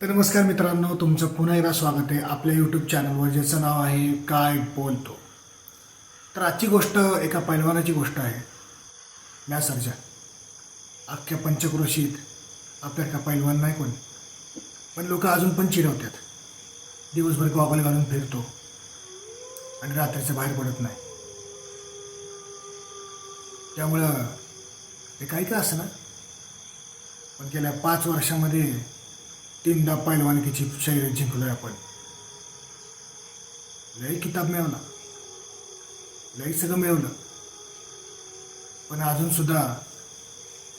तर नमस्कार मित्रांनो तुमचं पुन्हा एकदा स्वागत आहे आपल्या यूट्यूब चॅनलवर ज्याचं नाव आहे काय बोलतो. तर आजची गोष्ट एका पैलवानाची गोष्ट आहे. म्या सर्जा. अख्ख्या पंचक्रोशीत आपल्याला पैलवान नाही कोण पण लोक अजून पण चिडवतात. दिवसभर गॉगल घालून फिरतो आणि रात्रीचं बाहेर पडत नाही. त्यामुळं ते काही का असं ना. पण गेल्या पाच वर्षामध्ये तीनदा पैलवानकीची शरीर जिंकलोय आपण. लय किताब मिळवला. लय सगळं मिळवलं. पण अजून सुद्धा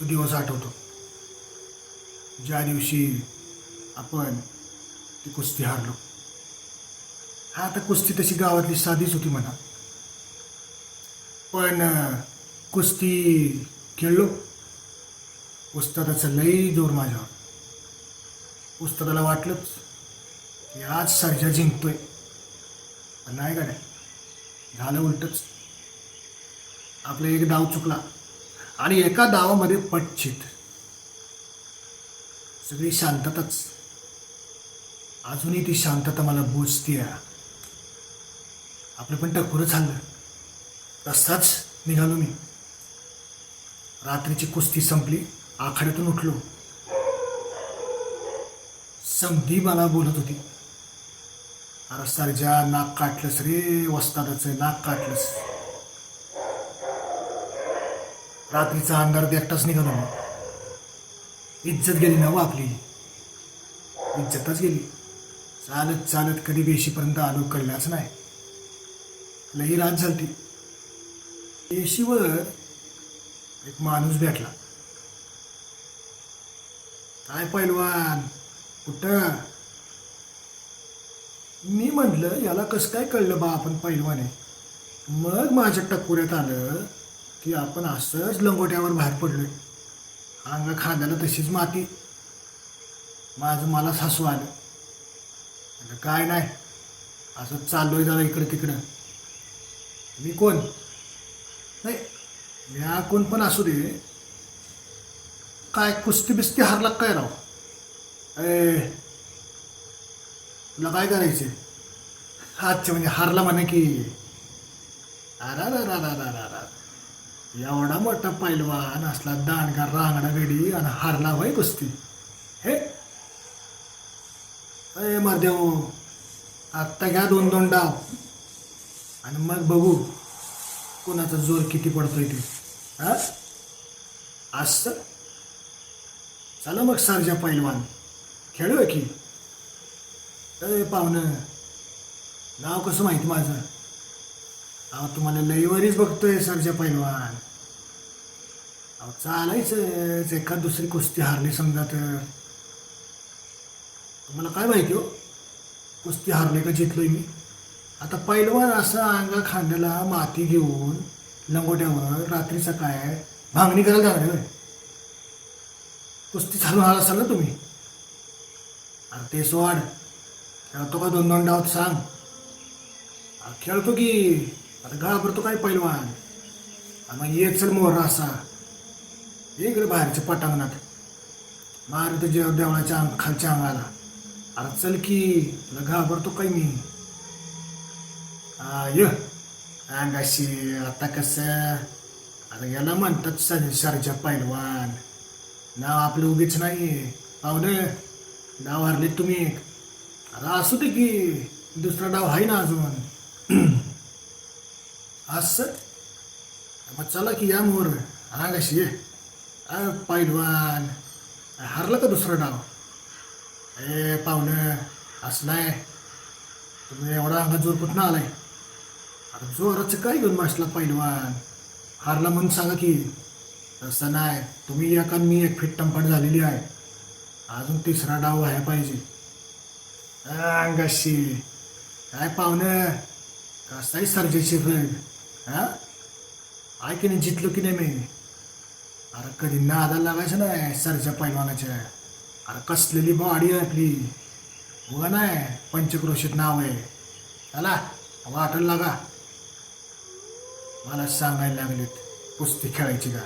तो दिवस आठवतो. ज्या दिवशी आपण ती कुस्ती हारलो. हा आता कुस्ती तशी गावातली साधीच होती म्हणा. पण कुस्ती खेळलो. उस्तादाचं लई जोर माझ्यावर. पुस्तकाला वाटलंच की आज सर्जा जिंकतोय. पण नाही गाड्या झालं उलटच. आपला एक डाव चुकला आणि एका डावामध्ये पटचित. सगळी शांतताच. अजूनही ती शांतता मला बोचते आपलं पण टकोरच झालं. तसाच निघालो मी. रात्रीची कुस्ती संपली. आखाड्यातून उठलो. संधी मला बोलत होती. अरे सरजा नाक काटलंस रे वस्तादाचं नाक काटलंस. रात्रीचा अंधार एकटाच निघालो इज्जत गेली ना व आपली? इज्जतच गेली. चालत चालत कधी बेशीपर्यंत आलो कळल्याच नाही. लई रात झालती. बेशीवर एक माणूस भेटला. काय पैलवान? कुठं? मी म्हटलं याला कसं काय कळलं बा आपण पैलवान? आहे मग माझ्या टकोऱ्यात आलं की आपण असंच लंगोट्यावर बाहेर पडलोय. अंग खांद्याला तशीच माती. माझं मला सासू आलं. काय नाही असं चाललोय जरा इकडं तिकडं. मी कोण? नाही म्या कोण पण असू दे. काय कुस्ती बिस्ती हारला काय राव? ए तुला काय करायचे हातचे म्हणजे हारला म्हणे की. अरा रा रा रा रा रा एवढा मोठा पैलवान असला दांडगा रांगडा गडी आणि हारला होय कुस्ती. हे. अय महादेव आत्ता घ्या दोन दोन डाव. आणि मग बघू कोणाचा जोर किती पडतोय ते. हा? असं. चला मग सारजा पैलवान. खेळूया की? अरे पाहुणं नाव कसं माहिती माझं? अहो तुम्हाला लईवरीच बघतोय सरजा पैलवान. अहो चालायचंच एखाद दुसरी कुस्ती हारली समजा तर. तुम्हाला काय माहिती हो? कुस्ती हारले का जिंकलोय मी? आता पैलवान असं अंगा खांद्याला माती घेऊन लंगोट्यावर रात्रीचा काय भांगणी करायला जाणार कुस्ती चालू आला असाल ना तुम्ही? अरे ते सोड. खेळतो का दोन दोन डावात सांग खेळतो की. आता घाबरतो काय पैलवान? मग ये चल मोहरा असा. इकडे बाहेरच्या पटांगणात. मार ते जेव देवळाच्या अंग खालच्या अंगाला. अरे चल की. तुला घाबरतो काय मी? अंगाशी आता कसं? आता याला म्हणतात सर सरच्या पैलवान. नाव आपलं उगीच नाही पाहुणे. नाव हरले तुम्ही. आता असू दे की दुसरा डाव आहे ना अजून. असं? मग चला की या मोर. हा कशी ये. अ, पैलवान. हरलं का दुसरा डाव? ए पाहुणं असं नाही. तुम्ही एवढा अंगात जोर कुठं आलाय? आता जोराचं काय घेऊन बसला पैलवान? हारला म्हणून सांगा की. तसं नाही. तुम्ही एक आणि मी एक फिट टंपाट झालेली आहे? अजून तिसरा डाव व्हायला पाहिजे. अंगाशी. काय पाहुणं? कसाही सर्जेची फ्रेंड हा? आहे की नाही? जितलो की नाही मी? अरे कधी नादा लागायचं नाही सरजा पैलवानाच्या. अरे कसलेली बॉडी आहे आपली? उगा नाही पंचक्रोशीत नाव आहे. चला वाटायला लागा. मला सांगायला लागलेत कुस्ती खेळायची का?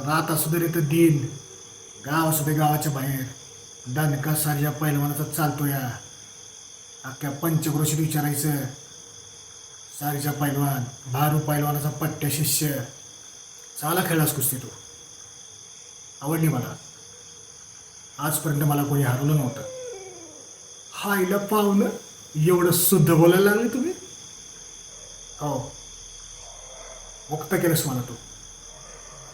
रात असू तरी तर दिन. गाव असू दे गावाच्या बाहेर. दणका सारख्या पैलवानाचा चालतो या अख्ख्या पंचक्रोशीत विचारायचं. सारीच्या पैलवान भारू पैलवानाचा पट्ट्या शिष्य. चाला खेळलास कुस्ती तू. आवडली मला. आजपर्यंत मला कोणी हरवलं नव्हतं. हायला पाहुणं एवढं शुद्ध बोलायला लागले तुम्ही? हो. मुक्त केलंस मला तू.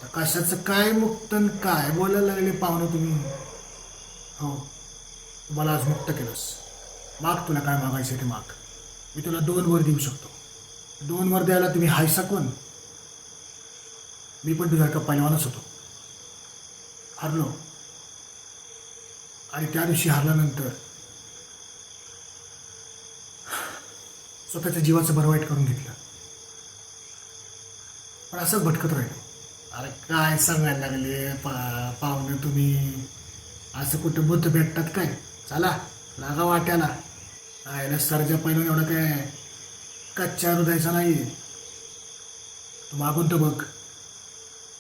कशाचं काय मुक्तन काय बोलायला लागले पाहुणं तुम्ही? हो मला आज मुक्त केलंस. माग तुला काय मागायचं ते माग. मी तुला दोन वर देऊ शकतो. दोन वर द्यायला तुम्ही हायसा कोण? मी पण तुझ्यासारखा पैलवानच होतो. हरलो. आणि त्या दिवशी हरल्यानंतर स्वतःच्या जीवाचं बरं वाईट करून घेतलं. पण असंच भटकत राहिलं. अरे काय सांगायला लागले? पा पाहुणे तुम्ही? असं कुठं बुद्ध भेटतात काय? चला लागा वाट्याला. आयला सरजा पहिलं एवढं काय कच्च्या हृदयाचा नाही तू मागून तर बघ.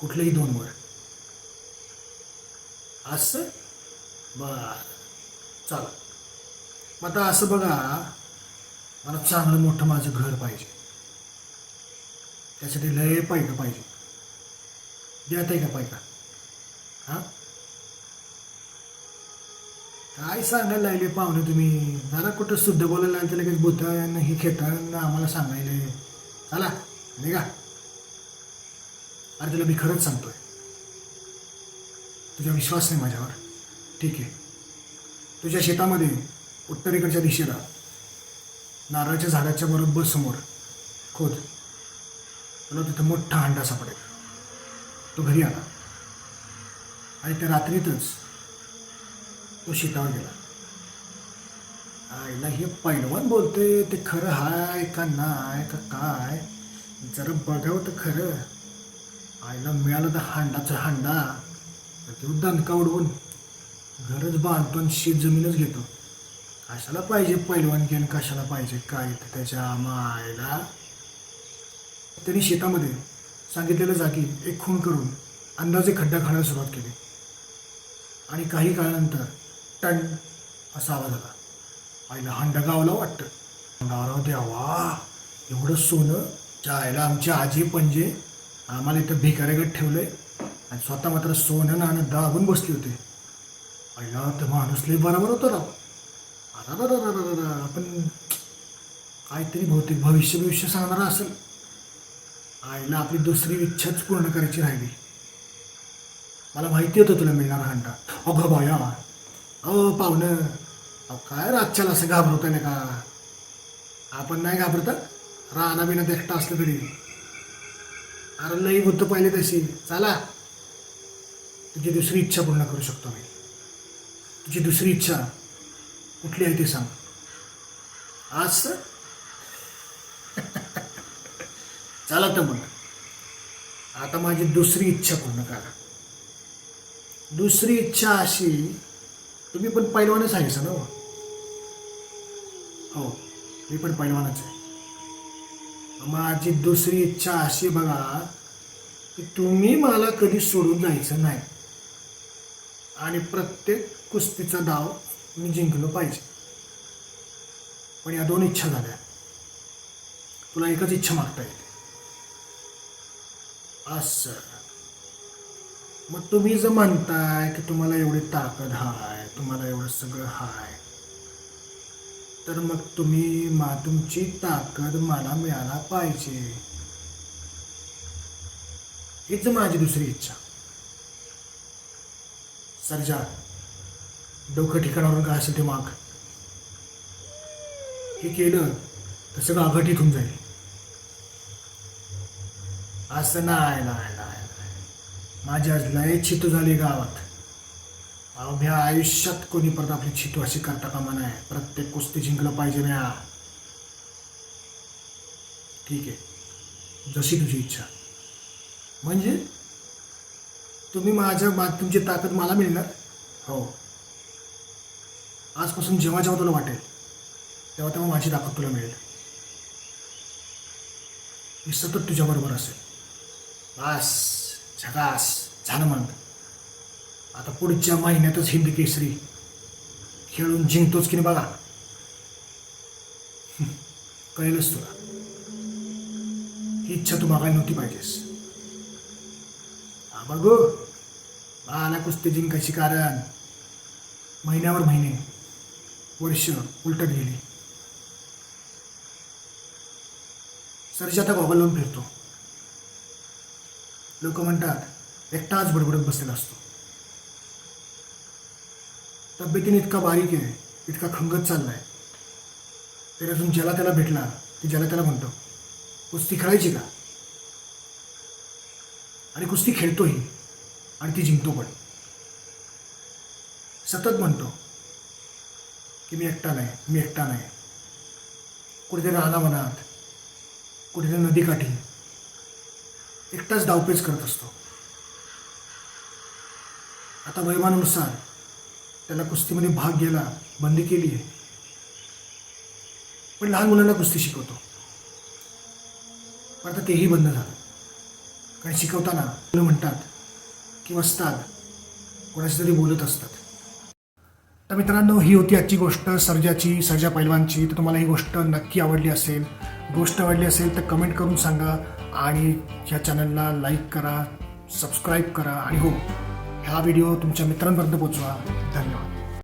कुठलेही दोन वर. असं? बर. चाल. मग आता असं बघा. मला चांगलं मोठं माझं घर पाहिजे. त्यासाठी लय पैका पाहिजे. देत आहे का पैका हां? काय सांगायला लागले पाहुणे तुम्ही? जरा कुठं शुद्ध बोलायला लागले लगेच भूतान हे खेळताना आम्हाला सांगायले. चला का अरे तुला मी खरंच सांगतोय. तुझा विश्वास नाही माझ्यावर. ठीक आहे. तुझ्या शेतामध्ये उत्तरेकडच्या दिशेला नारळाच्या झाडाच्या बरोबर समोर खोद. तुला तिथं मोठा हंडा सापडेल. तो घरी आला. आणि त्या रात्रीतच तो शेतावर गेला. आईला हे पैलवान बोलते ते खरं हाय का नाय का काय? जरा बघावं तर खरं. आईला मिळालं तर हांडाचा हांडा. तर तो दणका उडवून घरच बांधतो आणि शेत जमीनच घेतो. कशाला पाहिजे पैलवान घेऊन? कशाला पाहिजे काय? त्याच्या मायला. त्यांनी शेतामध्ये सांगितलेल्या जागी एक खून करून अंदाजे खड्डा खाण्याला सुरुवात केली. आणि काही काळानंतर टन असा आवाज आला आईला हंडा गावला वाटतं. गावराव देवा एवढं सोनं जायला आमची आजी पणजे आम्हाला इथं भिकाऱ्यागत ठेवलंय. आणि स्वतः मात्र सोनं नाणं दाबून बसली होती. आईला तर माणूस लई बरोबर होतं राव. आता आपण काहीतरी बहुतेक भविष्य भविष्य सांगणारा असेल. आईला आपली दुसरी इच्छाच पूर्ण करायची राहिली. मला माहिती होतं तुला मिळणार हंडा. अगं बाया अहो पाहुणं अहो काय रातच्याला असं घाबरवता नाही का आपण नाही घाबरता राणा बिना एकटा असलं तरी. अरे लई बुद्ध पाहिले तशी. चला. तुझी दुसरी इच्छा पूर्ण करू शकतो मी. तुझी दुसरी इच्छा कुठली आहे ती सांग. आज चला तर मग. आता माझी दुसरी इच्छा पूर्ण करा. दुसरी इच्छा अशी तुम्ही पण पैलवानच सांगितलं ना हो? हो मी पण पैलवानच आहे. माझी दुसरी इच्छा अशी बघा की तुम्ही मला कधी सोडून जायचं नाही. आणि प्रत्येक कुस्तीचा डाव मी जिंकलो पाहिजे. पण या दोन इच्छा झाल्या. तुला एकच इच्छा मागता येते असं. मग तुम्ही जर म्हणताय की तुम्हाला एवढी ताकद हाय तुम्हाला एवढं सगळं हाय तर मग तुम्ही मा तुमची ताकद मला मिळायला पाहिजे. हीच माझी दुसरी इच्छा. सर्जा डोकं ठिकाणावरून काय असेल ते माग. हे केलं तर सगळं अघटित जाईल. असं नाही नाही नाही माझी आज लय छितू झाली गावात. अहो म्या आयुष्यात कोणी परत आपली छितू अशी करता कामा नाही प्रत्येक कुस्ती जिंकलं पाहिजे म्या ठीक आहे. जशी तुझी इच्छा. म्हणजे? तुम्ही माझ्या मा तुमची ताकद मला मिळणार? हो. आजपासून जेव्हा जेव्हा तुला वाटेल तेव्हा तेव्हा माझी ताकद तुला मिळेल. मी सतत तुझ्याबरोबर असेल. बास झकास झालं मग. आता पुढच्या महिन्यातच हिंदी केसरी. खेळून जिंकतोच की नाही बघा कळेलच तुला. ही इच्छा तू मागायला नव्हती पाहिजेस. हा बघू. बाला कुस्ती जिंकायची कारण. महिन्यावर महिने. वर्ष उलटत गेली. सरजी आता गॉगल लावून फिरतो. लोक म्हणतात एकटाच बडबडत बसलेला असतो. तब्येतीने इतका बारीक आहे इतका खंगत चाललाय. तरी अजून ज्याला त्याला भेटला ते ज्याला त्याला म्हणतो कुस्ती खेळायची का? आणि कुस्ती खेळतोही आणि ती जिंकतो पण. सतत म्हणतो की मी एकटा नाही मी एकटा नाही. कुठेतरी मनात कुठेतरी नदीकाठी एकटाच डावपेच करत असतो. आता वयमानानुसार त्याला कुस्तीमध्ये भाग घ्यायला बंदी केली आहे. पण लहान मुलांना कुस्ती शिकवतो. पण आता तेही बंद झालं. कारण शिकवताना मुलं म्हणतात की वसतात कोणाशी तरी बोलत असतात. तर मित्रांनो ही होती आजची गोष्ट. सर्जाची सर्जा पैलवानची तर तुम्हाला ही गोष्ट नक्की आवडली असेल गोष्ट आवडली असेल तर कमेंट करून सांगा आणि ह्या चॅनलला लाईक करा सबस्क्राईब करा आणि हो हा व्हिडिओ तुमच्या मित्रांपर्यंत पोचवा. धन्यवाद.